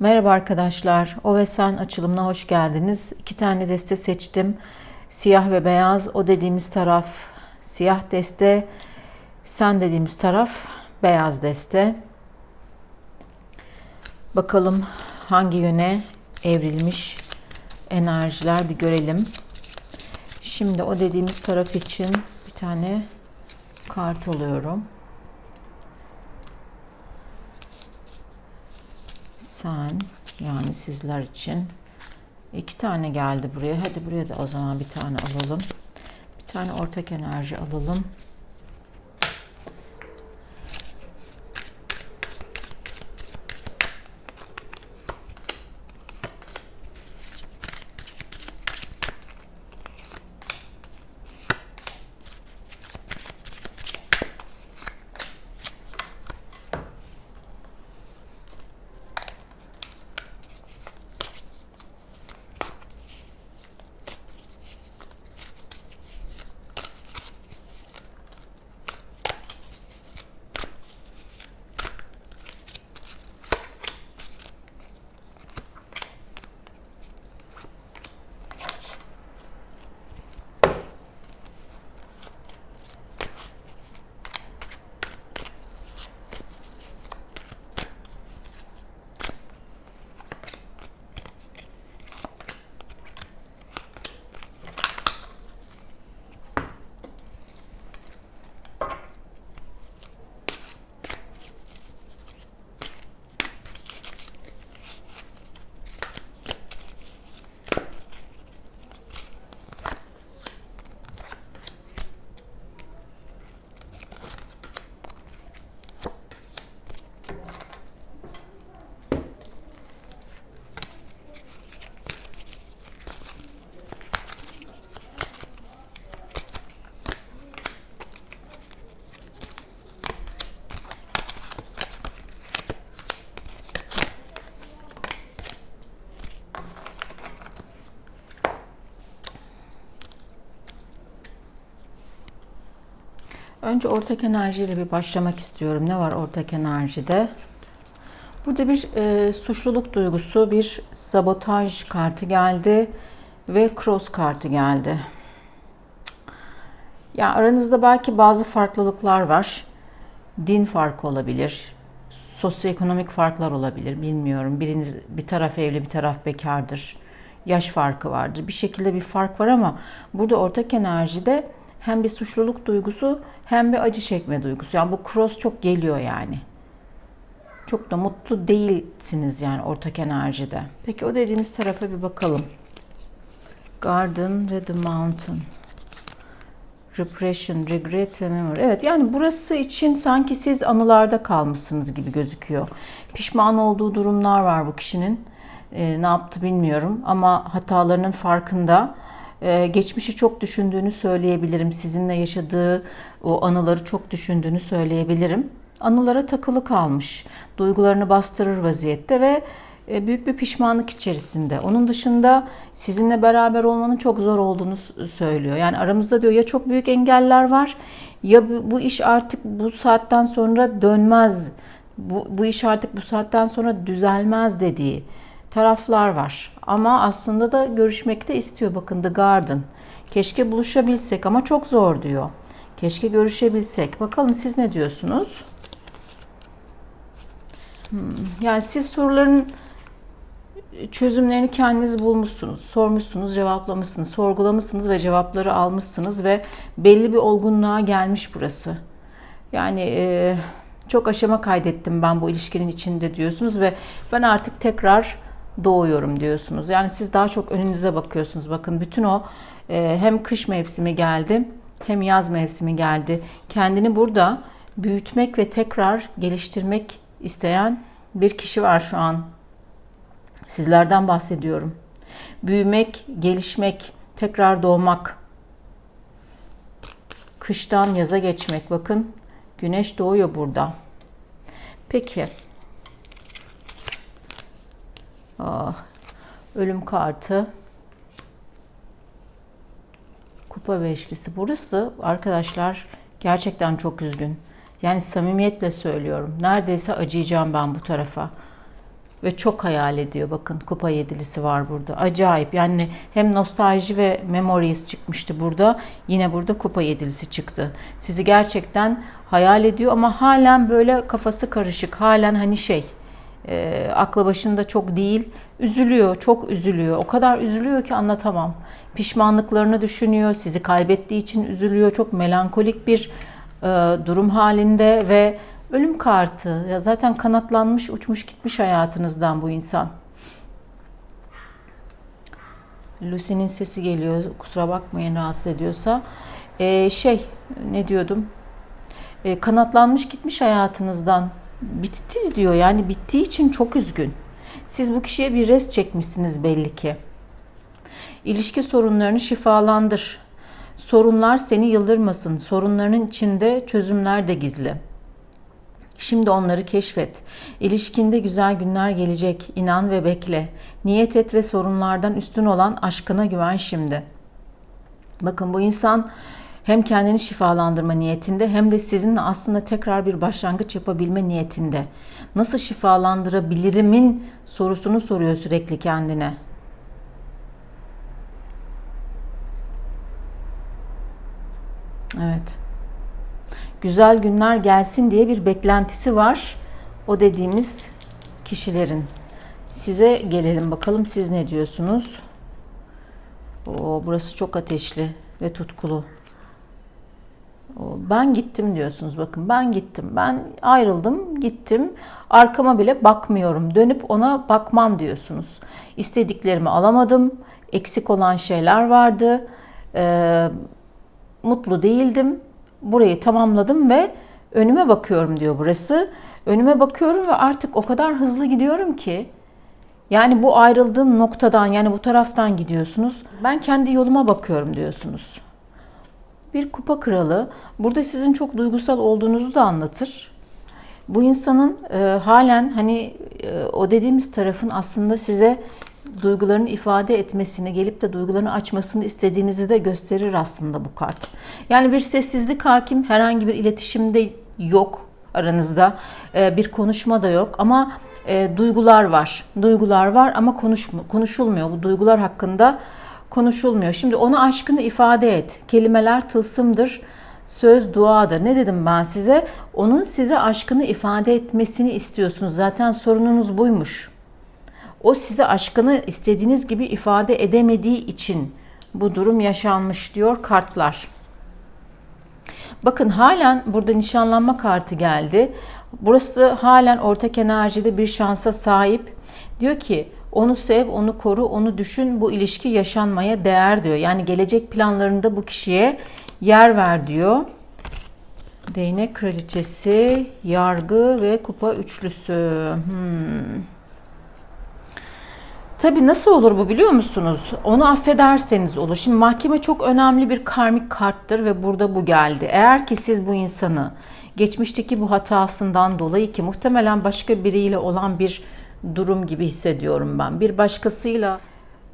Merhaba arkadaşlar. O ve Sen açılımına hoş geldiniz. İki tane deste seçtim. Siyah ve beyaz. O dediğimiz taraf siyah deste. Sen dediğimiz taraf beyaz deste. Bakalım hangi yöne evrilmiş enerjiler bir görelim. Şimdi o dediğimiz taraf için bir tane kart alıyorum. Sen yani sizler için iki tane geldi buraya. Hadi buraya da o zaman bir tane alalım. Bir tane ortak enerji alalım. Önce ortak enerjiyle bir başlamak istiyorum. Ne var ortak enerjide? Burada bir e, suçluluk duygusu, bir sabotaj kartı geldi ve cross kartı geldi. Ya aranızda belki bazı farklılıklar var. Din farkı olabilir, sosyoekonomik farklar olabilir, bilmiyorum. Biriniz bir taraf evli, bir taraf bekardır. Yaş farkı vardır. Bir şekilde bir fark var ama burada ortak enerjide hem bir suçluluk duygusu hem bir acı çekme duygusu. Yani bu cross çok geliyor yani. Çok da mutlu değilsiniz yani ortak enerjide. Peki o dediğimiz tarafa bir bakalım. Garden ve The Mountain. Repression, regret ve memory. Evet yani burası için sanki siz anılarda kalmışsınız gibi gözüküyor. Pişman olduğu durumlar var bu kişinin. Ee, ne yaptı bilmiyorum ama hatalarının farkında. Ee, geçmişi çok düşündüğünü söyleyebilirim. Sizinle yaşadığı o anıları çok düşündüğünü söyleyebilirim. Anılara takılı kalmış. Duygularını bastırır vaziyette ve e, büyük bir pişmanlık içerisinde. Onun dışında sizinle beraber olmanın çok zor olduğunu söylüyor. Yani aramızda diyor ya çok büyük engeller var ya bu, bu iş artık bu saatten sonra dönmez. Bu, bu iş artık bu saatten sonra düzelmez dediği taraflar var. Ama aslında da görüşmek de istiyor. Bakın The Garden. Keşke buluşabilsek ama çok zor diyor. Keşke görüşebilsek. Bakalım siz ne diyorsunuz? Hmm. Yani siz soruların çözümlerini kendiniz bulmuşsunuz, sormuşsunuz, cevaplamışsınız, sorgulamışsınız ve cevapları almışsınız ve belli bir olgunluğa gelmiş burası. Yani e, çok aşama kaydettim ben bu ilişkinin içinde diyorsunuz ve ben artık tekrar doğuyorum diyorsunuz. Yani siz daha çok önünüze bakıyorsunuz. Bakın bütün o e, hem kış mevsimi geldi hem yaz mevsimi geldi. Kendini burada büyütmek ve tekrar geliştirmek isteyen bir kişi var şu an. Sizlerden bahsediyorum. Büyümek, gelişmek, tekrar doğmak. Kıştan yaza geçmek. Bakın güneş doğuyor burada. Peki. Ah, ölüm kartı. Kupa beşlisi. Burası arkadaşlar gerçekten çok üzgün. Yani samimiyetle söylüyorum. Neredeyse acıyacağım ben bu tarafa. ve çok hayal ediyor. Bakın kupa yedilisi var burada. Acayip. Yani hem nostalji ve memories çıkmıştı burada. Yine burada kupa yedilisi çıktı. Sizi gerçekten hayal ediyor ama halen böyle kafası karışık. Halen hani şey e, aklı başında çok değil. Üzülüyor, çok üzülüyor. O kadar üzülüyor ki anlatamam. Pişmanlıklarını düşünüyor, sizi kaybettiği için üzülüyor. Çok melankolik bir e, durum halinde ve ölüm kartı. Ya zaten kanatlanmış, uçmuş gitmiş hayatınızdan bu insan. Lucy'nin sesi geliyor. Kusura bakmayın rahatsız ediyorsa. E, şey, ne diyordum? E, kanatlanmış gitmiş hayatınızdan. Bitti diyor. Yani bittiği için çok üzgün. Siz bu kişiye bir rest çekmişsiniz belli ki. İlişki sorunlarını şifalandır. Sorunlar seni yıldırmasın. Sorunların içinde çözümler de gizli. Şimdi onları keşfet. İlişkinde güzel günler gelecek. İnan ve bekle. Niyet et ve sorunlardan üstün olan aşkına güven şimdi. Bakın bu insan hem kendini şifalandırma niyetinde hem de sizinle aslında tekrar bir başlangıç yapabilme niyetinde. Nasıl şifalandırabilirimin sorusunu soruyor sürekli kendine. Evet. Güzel günler gelsin diye bir beklentisi var. O dediğimiz kişilerin. Size gelelim bakalım siz ne diyorsunuz? Oo, burası çok ateşli ve tutkulu. Ben gittim diyorsunuz. Bakın ben gittim. Ben ayrıldım, gittim. Arkama bile bakmıyorum. Dönüp ona bakmam diyorsunuz. İstediklerimi alamadım. Eksik olan şeyler vardı. Ee, mutlu değildim. Burayı tamamladım ve önüme bakıyorum diyor burası. Önüme bakıyorum ve artık o kadar hızlı gidiyorum ki yani bu ayrıldığım noktadan yani bu taraftan gidiyorsunuz. Ben kendi yoluma bakıyorum diyorsunuz bir kupa kralı. Burada sizin çok duygusal olduğunuzu da anlatır. Bu insanın e, halen hani e, o dediğimiz tarafın aslında size duygularını ifade etmesini, gelip de duygularını açmasını istediğinizi de gösterir aslında bu kart. Yani bir sessizlik hakim, herhangi bir iletişimde yok aranızda, e, bir konuşma da yok ama e, duygular var. Duygular var ama konuşma, konuşulmuyor. Bu duygular hakkında konuşulmuyor. Şimdi ona aşkını ifade et. Kelimeler tılsımdır. Söz duadır. Ne dedim ben size? Onun size aşkını ifade etmesini istiyorsunuz. Zaten sorununuz buymuş. O size aşkını istediğiniz gibi ifade edemediği için bu durum yaşanmış diyor kartlar. Bakın halen burada nişanlanma kartı geldi. Burası halen ortak enerjide bir şansa sahip. Diyor ki onu sev, onu koru, onu düşün. Bu ilişki yaşanmaya değer diyor. Yani gelecek planlarında bu kişiye yer ver diyor. Değnek kraliçesi, yargı ve kupa üçlüsü. Hmm. Tabi nasıl olur bu biliyor musunuz? Onu affederseniz olur. Şimdi mahkeme çok önemli bir karmik karttır ve burada bu geldi. Eğer ki siz bu insanı geçmişteki bu hatasından dolayı ki muhtemelen başka biriyle olan bir durum gibi hissediyorum ben. Bir başkasıyla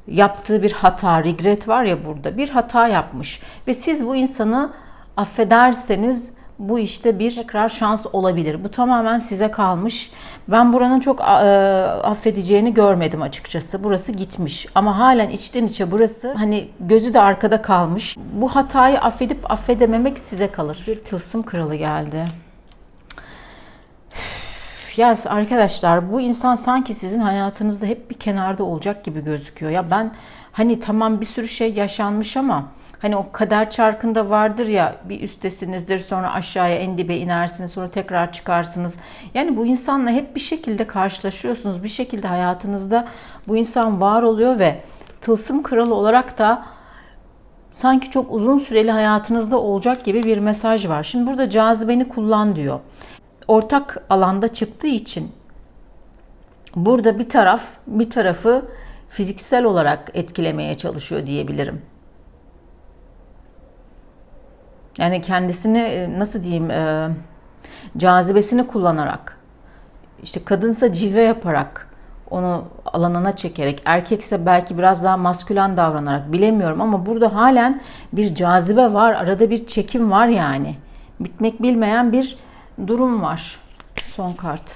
yaptığı bir hata, regret var ya burada. Bir hata yapmış ve siz bu insanı affederseniz bu işte bir tekrar şans olabilir. Bu tamamen size kalmış. Ben buranın çok e, affedeceğini görmedim açıkçası. Burası gitmiş ama halen içten içe burası hani gözü de arkada kalmış. Bu hatayı affedip affedememek size kalır. Bir tılsım kralı geldi. Ya arkadaşlar bu insan sanki sizin hayatınızda hep bir kenarda olacak gibi gözüküyor. Ya ben hani tamam bir sürü şey yaşanmış ama hani o kader çarkında vardır ya bir üstesinizdir sonra aşağıya en dibe inersiniz sonra tekrar çıkarsınız. Yani bu insanla hep bir şekilde karşılaşıyorsunuz. Bir şekilde hayatınızda bu insan var oluyor ve tılsım kralı olarak da sanki çok uzun süreli hayatınızda olacak gibi bir mesaj var. Şimdi burada cazibeni kullan diyor ortak alanda çıktığı için burada bir taraf bir tarafı fiziksel olarak etkilemeye çalışıyor diyebilirim. Yani kendisini e, nasıl diyeyim e, cazibesini kullanarak işte kadınsa cilve yaparak onu alanına çekerek erkekse belki biraz daha maskülen davranarak bilemiyorum ama burada halen bir cazibe var arada bir çekim var yani bitmek bilmeyen bir durum var. Son kart.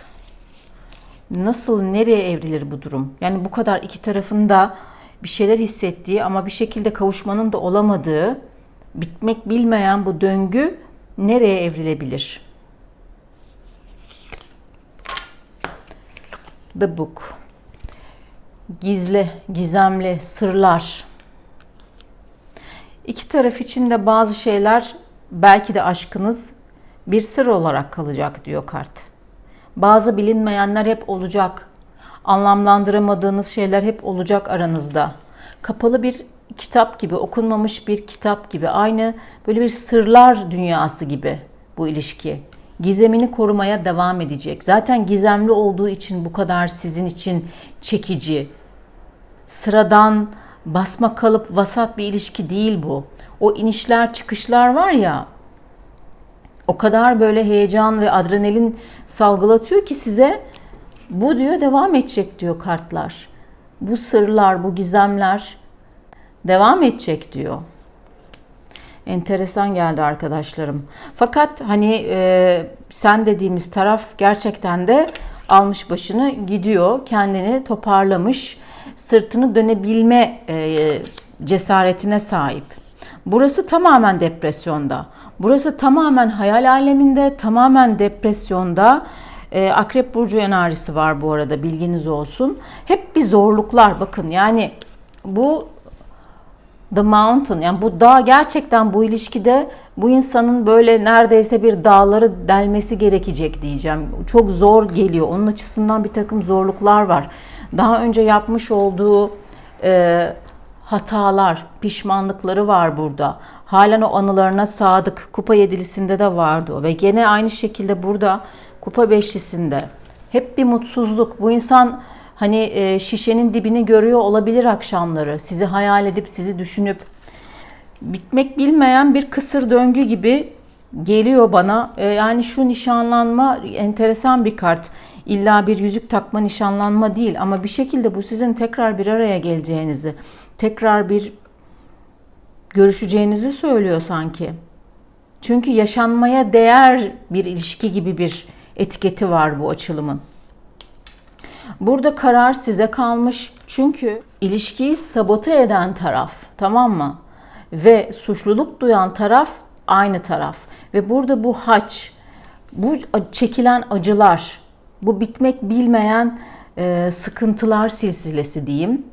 Nasıl, nereye evrilir bu durum? Yani bu kadar iki tarafında bir şeyler hissettiği ama bir şekilde kavuşmanın da olamadığı, bitmek bilmeyen bu döngü nereye evrilebilir? The Book. Gizli, gizemli, sırlar. İki taraf için de bazı şeyler belki de aşkınız bir sır olarak kalacak diyor kart. Bazı bilinmeyenler hep olacak. Anlamlandıramadığınız şeyler hep olacak aranızda. Kapalı bir kitap gibi, okunmamış bir kitap gibi, aynı böyle bir sırlar dünyası gibi bu ilişki. Gizemini korumaya devam edecek. Zaten gizemli olduğu için bu kadar sizin için çekici. Sıradan basma kalıp vasat bir ilişki değil bu. O inişler çıkışlar var ya o kadar böyle heyecan ve adrenalin salgılatıyor ki size bu diyor devam edecek diyor kartlar. Bu sırlar, bu gizemler devam edecek diyor. Enteresan geldi arkadaşlarım. Fakat hani e, sen dediğimiz taraf gerçekten de almış başını gidiyor. Kendini toparlamış. Sırtını dönebilme e, cesaretine sahip. Burası tamamen depresyonda. Burası tamamen hayal aleminde, tamamen depresyonda. E, Akrep Burcu enerjisi var bu arada bilginiz olsun. Hep bir zorluklar bakın yani bu The Mountain yani bu dağ gerçekten bu ilişkide bu insanın böyle neredeyse bir dağları delmesi gerekecek diyeceğim. Çok zor geliyor. Onun açısından bir takım zorluklar var. Daha önce yapmış olduğu e, hatalar, pişmanlıkları var burada. Halen o anılarına sadık. Kupa yedilisinde de vardı o ve gene aynı şekilde burada kupa beşlisinde hep bir mutsuzluk. Bu insan hani e, şişenin dibini görüyor olabilir akşamları. Sizi hayal edip sizi düşünüp bitmek bilmeyen bir kısır döngü gibi geliyor bana. E, yani şu nişanlanma enteresan bir kart. İlla bir yüzük takma nişanlanma değil ama bir şekilde bu sizin tekrar bir araya geleceğinizi, tekrar bir görüşeceğinizi söylüyor sanki. Çünkü yaşanmaya değer bir ilişki gibi bir etiketi var bu açılımın. Burada karar size kalmış. Çünkü ilişkiyi sabote eden taraf, tamam mı? Ve suçluluk duyan taraf aynı taraf. Ve burada bu haç, bu çekilen acılar, bu bitmek bilmeyen sıkıntılar silsilesi diyeyim.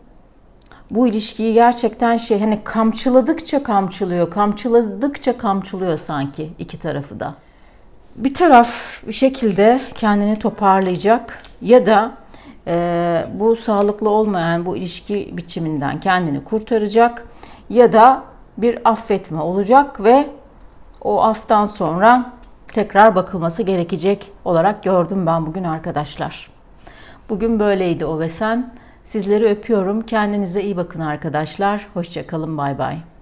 Bu ilişkiyi gerçekten şey hani kamçıladıkça kamçılıyor, kamçıladıkça kamçılıyor sanki iki tarafı da. Bir taraf bir şekilde kendini toparlayacak ya da e, bu sağlıklı olmayan bu ilişki biçiminden kendini kurtaracak ya da bir affetme olacak ve o aftan sonra tekrar bakılması gerekecek olarak gördüm ben bugün arkadaşlar. Bugün böyleydi o ve sen. Sizleri öpüyorum. Kendinize iyi bakın arkadaşlar. Hoşçakalın. Bay bay.